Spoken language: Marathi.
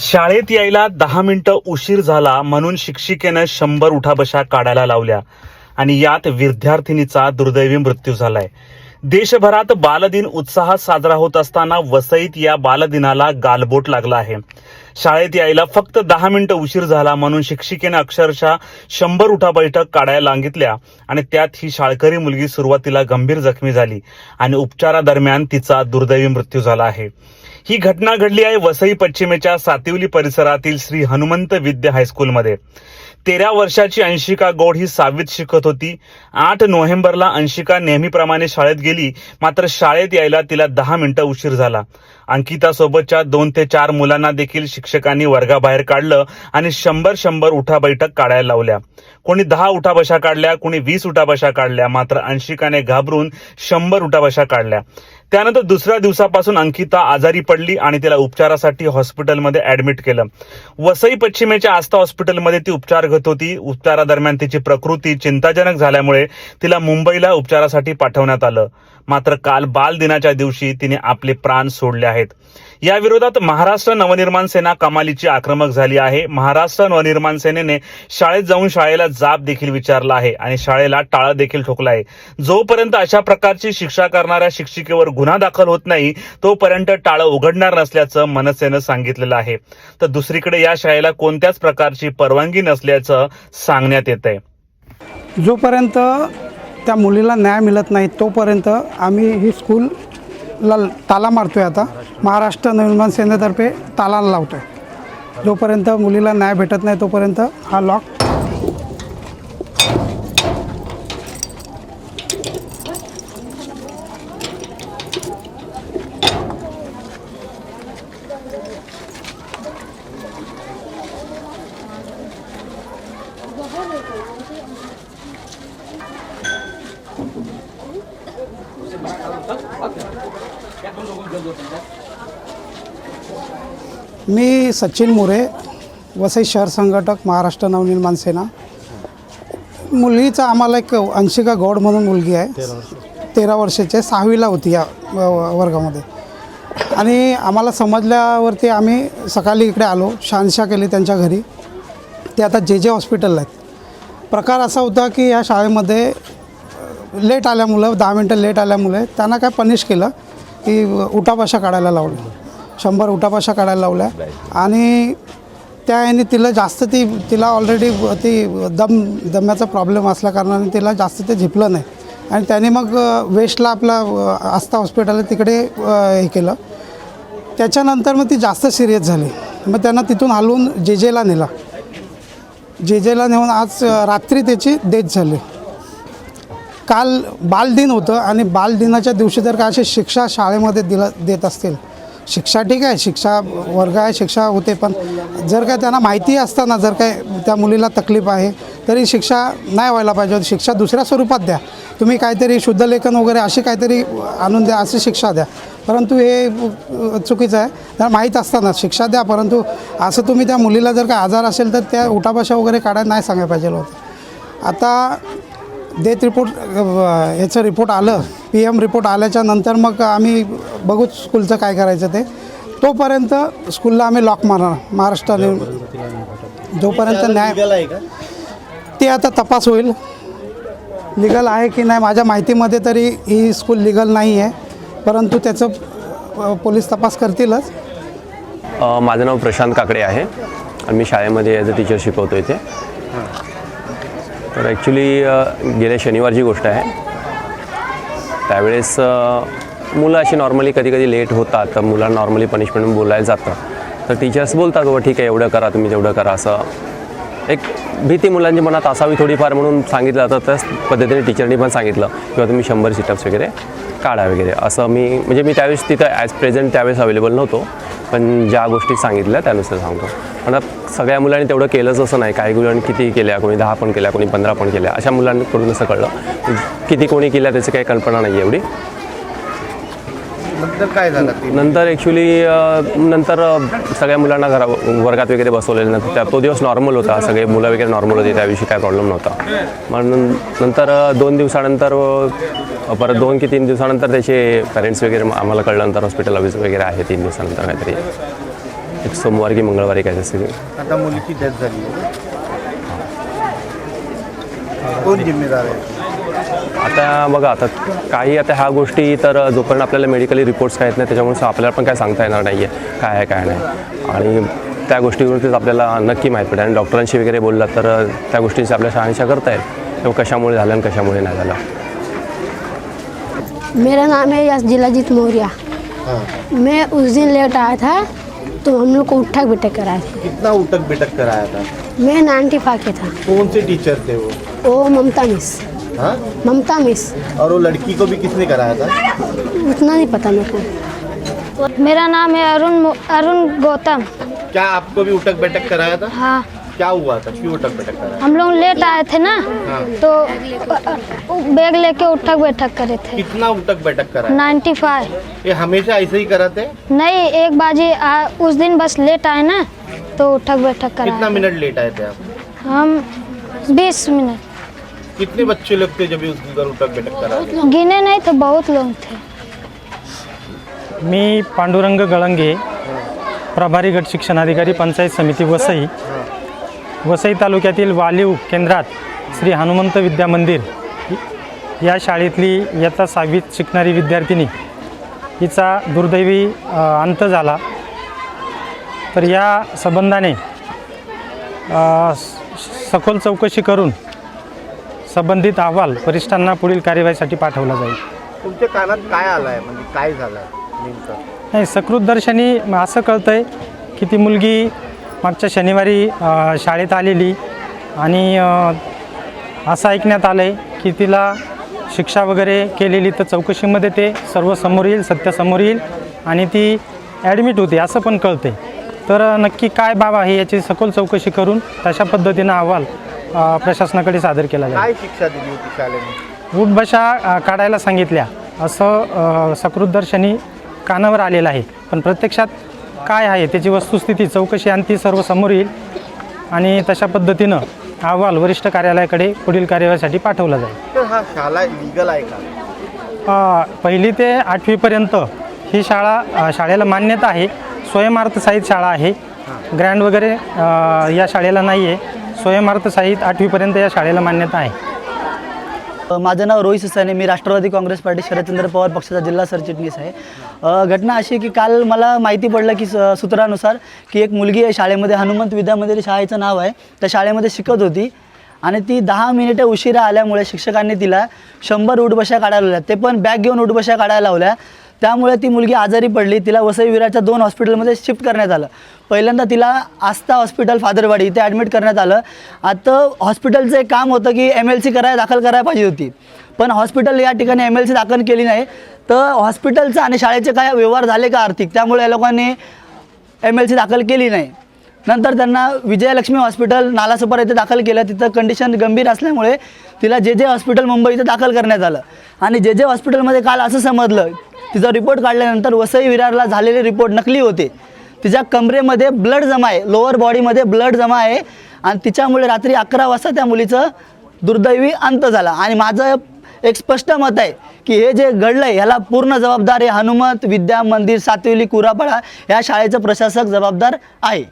शाळेत यायला दहा मिनिटं उशीर झाला म्हणून शिक्षिकेनं शंभर उठाबशा काढायला लावल्या. आणि यात विद्यार्थिनीचा दुर्दैवी मृत्यू झालाय. देशभरात बालदिन उत्साहात साजरा होत असताना वसईत या बालदिनाला गालबोट लागला आहे. शाळेत यायला फक्त दहा मिनिटं उशीर झाला म्हणून शिक्षिकेनं अक्षरशः शंभर उठा बैठक काढायला सांगितल्या आणि त्यात ही शाळकरी मुलगी सुरुवातीला गंभीर जखमी झाली आणि उपचारादरम्यान तिचा दुर्दैवी मृत्यू झाला आहे. ही घटना घडली आहे वसई पश्चिमेच्या सातिवली परिसरातील श्री हनुमंत विद्या हायस्कूलमध्ये. तेरा वर्षाची अंशिका गौड ही सहावीत शिकत होती. आठ नोव्हेंबरला अंशिका नेहमीप्रमाणे शाळेत गेली मात्र शाळेत यायला तिला दहा मिनिटं उशीर झाला. अंकिता सोबतच्या दोन ते चार मुलांना देखील शिक्षकांनी वर्गाबाहेर काढलं आणि शंभर शंभर उठा बैठक काढायला लावल्या. कोणी दहा उठाबशा काढल्या कोणी वीस उठाबशा काढल्या मात्र अंशिकाने घाबरून शंभर उठाबशा काढल्या. त्यानंतर दुसऱ्या दिवसापासून अंकिता आजारी पडली आणि तिला उपचारासाठी हॉस्पिटलमध्ये ऍडमिट केलं. वसई पश्चिमेच्या आस्था हॉस्पिटलमध्ये ती उपचार घेत होती. उपचारादरम्यान तिची प्रकृती चिंताजनक झाल्यामुळे तिला मुंबईला उपचारासाठी पाठवण्यात आलं. मात्र काल बाल दिनाच्या दिवशी तिने आपले प्राण सोडले आहेत. या विरोधात महाराष्ट्र नवनिर्माण सेना कमालीची आक्रमक झाली आहे. महाराष्ट्र नवनिर्माण सेनेने शाळेत जाऊन शाळेला जाब देखील विचारला आहे आणि शाळेला टाळं देखील ठोकलं आहे. जोपर्यंत अशा प्रकारची शिक्षा करणाऱ्या शिक्षिकेवर गुन्हा दाखल होत नाही तोपर्यंत टाळं उघडणार नसल्याचं मनसेनं सांगितलेलं आहे. तर दुसरीकडे या शाळेला कोणत्याच प्रकारची परवानगी नसल्याचं सांगण्यात येत आहे. जोपर्यंत त्या मुलीला न्याय मिळत नाही तोपर्यंत आम्ही ही स्कूलला ताला मारतोय आता. महाराष्ट्र नवनिर्माण सेनेतर्फे ताला लावतो आहे जोपर्यंत मुलीला न्याय भेटत नाही तोपर्यंत हा लॉक मी सचिन मोरे वसई शहर संघटक महाराष्ट्र नवनिर्माण सेना. मुलीचा आम्हाला एक अंशिका गौड म्हणून मुलगी आहे. तेरा वर्षाची सहावीला होती या वर्गामध्ये. आणि आम्हाला समजल्यावरती आम्ही सकाळी इकडे आलो शहानिशा केली त्यांच्या घरी. ते आता जे जे हॉस्पिटलला आहेत. प्रकार असा होता की या शाळेमध्ये लेट आल्यामुळं दहा मिनटं लेट आल्यामुळे त्यांना काय पनिश केलं की उठाभाषा काढायला लावलं. शंभर उठापाशा काढायला लावल्या. आणि त्या याने तिला जास्त ती तिला ऑलरेडी ती दम दम्याचा प्रॉब्लेम असल्या कारणाने तिला जास्त ते झिपलं नाही. आणि त्याने मग वेस्टला आपला आस्था हॉस्पिटल आहे तिकडे हे केलं. त्याच्यानंतर मग ती जास्त सिरियस झाली. मग त्यांना तिथून हलवून जे जेला नेला. जे जेला नेऊन आज रात्री त्याची डेथ झाली. काल बालदिन होतं आणि बालदिनाच्या दिवशी जर का अशी शिक्षा शाळेमध्ये दिलं देत असतील शिक्षा ठीक आहे शिक्षा वर्ग आहे शिक्षा होते पण जर काय त्यांना माहिती असताना जर काय त्या मुलीला तकलीफ आहे तरी शिक्षा नाही व्हायला पाहिजे शिक्षा दुसऱ्या स्वरूपात द्या. तुम्ही काहीतरी शुद्धलेखन वगैरे अशी काहीतरी आणून द्या अशी शिक्षा द्या. परंतु हे चुकीचं आहे. त्यांना माहीत असताना शिक्षा द्या परंतु असं तुम्ही त्या मुलीला जर काय आजार असेल तर त्या उठाभाषा वगैरे काढायला नाही सांगायला पाहिजे होतं. आता डेथ रिपोर्ट याचं रिपोर्ट आलं पी एम रिपोर्ट आल्याच्यानंतर मग आम्ही बघूच स्कूलचं काय करायचं ते. तोपर्यंत स्कूलला आम्ही लॉक मारणार महाराष्ट्राने. जोपर्यंत न्याय ते आता तपास होईल. लिगल आहे की नाही माझ्या माहितीमध्ये तरी ही स्कूल लिगल नाही आहे. परंतु त्याचं पोलीस तपास करतीलच. माझं नाव प्रशांत काकडे आहे. आणि मी शाळेमध्ये ॲज अ टीचर शिकवतो इथे. तर ॲक्च्युली गेल्या शनिवारची गोष्ट आहे. त्यावेळेस मुलं अशी नॉर्मली कधी कधी लेट होतात तर मुलांना नॉर्मली पनिशमेंट म्हणून बोलायला जातं. तर टीचर्स बोलतात बाबा ठीक आहे एवढं करा तुम्ही तेवढं करा असं. एक भीती मुलांच्या मनात असावी थोडीफार म्हणून सांगितलं जातं त्याच पद्धतीने टीचरनी पण सांगितलं किंवा तुम्ही शंभर सिटअप्स वगैरे काढा वगैरे असं मी म्हणजे मी त्यावेळेस तिथं ॲज प्रेझेंट त्यावेळेस अवेलेबल नव्हतो. पण ज्या गोष्टी सांगितल्या त्यानुसार सांगतो. पण सगळ्या मुलांनी तेवढं केलंच असं नाही. काही मुलांनी किती केल्या कोणी दहा पण केल्या कोणी पंधरा पण केल्या अशा मुलांकडून असं कळलं. किती कोणी केल्या त्याची काही कल्पना नाही एवढी. नंतर काय झालं ते? नंतर ॲक्च्युली नंतर सगळ्या मुलांना घरा वर्गात वगैरे बसवलेलं नंतर त्या तो दिवस नॉर्मल होता. सगळे मुलं वगैरे नॉर्मल होते. त्याविषयी काय प्रॉब्लेम नव्हता. मग नंतर दोन दिवसानंतर परत दोन की तीन दिवसानंतर त्याचे पॅरेंट्स वगैरे आम्हाला कळल्यानंतर हॉस्पिटल ऑफिस वगैरे आहे तीन दिवसानंतर काहीतरी. बहुतेक सोमवार की मंगळवारी काय असते ते. आता मुलीची डेथ झाली. कोण जिम्मेदार आहे? आता बघा आता काही आता ह्या गोष्टी तर जोपर्यंत आपल्याला मेडिकली रिपोर्ट्स काय येत नाही त्याच्यामुळे आपल्याला पण काय सांगता येणार नाही आहे काय आहे काय नाही. आणि त्या गोष्टीवरतीच आपल्याला नक्की माहीत पडेल. आणि डॉक्टरांशी वगैरे बोलला तर त्या गोष्टीची आपल्या शहानिशा करता येईल. किंवा कशामुळे झालं आणि कशामुळे नाही झालं. मेरा नाम है जिलाजीत मौर्य। मैं उस दिन लेट आया था तो हम लोग को उठक बैठक कराए थे। कितना उठक बैठक कराया था? मैं नाइन्टी फाइव के था। कौन से टीचर थे वो? वो ममता मिस। हाँ? ममता मिस। और वो लड़की को भी किसने कराया था? उतना नहीं पता मेरे को। मेरा नाम है अरुण मो- अरुण गौतम। क्या आपको भी उठक बैठक कराया था? हाँ। क्या हुआ था? क्यों उठक बैठक कराया? हम लोग लेट आए थे ना हाँ। तो बैग लेके उठक बैठक करे थे। कितना उठक बैठक कराया? Ninety five. ये हमेशा ऐसे ही कराते हैं? नहीं एक बाजी आ, उस दिन बस लेट आए ना तो उठक बैठक कितना करा मिनट लेट आए थे आप? हम बीस मिनट। कितने बच्चे लोग थे जब उस उधर उठक बैठक करा रहे? गिने नहीं थे बहुत लोग थे। मी पांडुरंग गळंगे प्रभारी गट शिक्षणाधिकारी पंचायत समिती वसई वसई तालुक्यातील वालीव केंद्रात श्री हनुमंत विद्या मंदिर या शाळेतली इयत्ता सहावीत शिकणारी विद्यार्थिनी हिचा दुर्दैवी अ, अंत झाला. तर या संबंधाने अ, स- सखोल चौकशी करून संबंधित अहवाल वरिष्ठांना पुढील कार्यवाहीसाठी पाठवला जाईल. तुमच्या कानात काय आलाय? म्हणजे काय झालंय नेमकं? नाही सकृतदर्शनी असं कळतं आहे की ती मुलगी मागच्या शनिवारी अ, शाळेत आलेली आणि अ, असं ऐकण्यात आलं आहे की तिला शिक्षा वगैरे केलेली तर चौकशीमध्ये ते सर्व समोर येईल सत्य समोर येईल आणि ती ॲडमिट होती असं पण कळते तर नक्की काय बाब आहे याची सखोल चौकशी करून तशा पद्धतीनं अहवाल अ, प्रशासनाकडे सादर केला जाईल. काय शिक्षा दिली होती शाळेने उठबशा अ, काढायला सांगितल्या. असं अ, सकृतदर्शनी कानावर आलेलं आहे. पण प्रत्यक्षात काय आहे? त्याची वस्तुस्थिती चौकशी आणि ती सर्व समोर येईल. आणि तशा पद्धतीनं अहवाल वरिष्ठ कार्यालयाकडे पुढील कार्यवाहीसाठी पाठवला जाईल. तर हा शाळा लिगल आहे का? अ, पहिली ते आठवीपर्यंत ही शाळा अ, शाळेला मान्यता आहे. स्वयंअर्थसहित शाळा आहे. ग्रँड वगैरे अ, या शाळेला नाही आहे स्वयंअर्थसहित आठवीपर्यंत या शाळेला मान्यता आहे. माझं नाव रोहित ससाने मी राष्ट्रवादी काँग्रेस पार्टी शरदचंद्र पवार पक्षाचा जिल्हा सरचिटणीस आहे. घटना अशी आहे की काल मला माहिती पडलं की स- सूत्रानुसार की एक मुलगी आहे शाळेमध्ये हनुमंत विद्या मंदिर शाळेचं नाव आहे. त्या शाळेमध्ये शिकत होती आणि ती दहा मिनिटं उशिरा आल्यामुळे शिक्षकांनी तिला शंभर उठबशा काढायला लावल्या. ते पण बॅग घेऊन उठबशा काढायला लावल्या. त्यामुळे ती मुलगी आजारी पडली. तिला वसई विराच्या दोन हॉस्पिटलमध्ये शिफ्ट करण्यात आलं. पहिल्यांदा तिला आस्था हॉस्पिटल फादरवाडी इथे ॲडमिट करण्यात आलं. आता हॉस्पिटलचं एक काम होतं की एम एल सी करायला दाखल करायला पाहिजे होती. पण हॉस्पिटल या ठिकाणी एम एल सी दाखल केली नाही. तर हॉस्पिटलचं आणि शाळेचे काय व्यवहार झाले का आर्थिक? त्यामुळे या लोकांनी एम एल सी दाखल केली नाही. नंतर त्यांना विजयलक्ष्मी हॉस्पिटल नालासोपारा इथे दाखल केलं. तिथं कंडिशन गंभीर असल्यामुळे तिला जे जे हॉस्पिटल मुंबई इथं दाखल करण्यात आलं. आणि जे जे हॉस्पिटलमध्ये काल असं समजलं तिचा रिपोर्ट काढल्यानंतर वसई विरारला झालेले रिपोर्ट नकली होते. तिच्या कमरेमध्ये ब्लड जमा आहे लोअर बॉडीमध्ये ब्लड जमा आहे आणि तिच्यामुळे रात्री अकरा वाजता त्या मुलीचं दुर्दैवी अंत झाला. आणि माझं एक स्पष्ट मत आहे की हे जे घडलं आहे ह्याला पूर्ण जबाबदार हे हनुमत विद्या मंदिर सातवेली कुरापाडा ह्या शाळेचं प्रशासक जबाबदार आहे.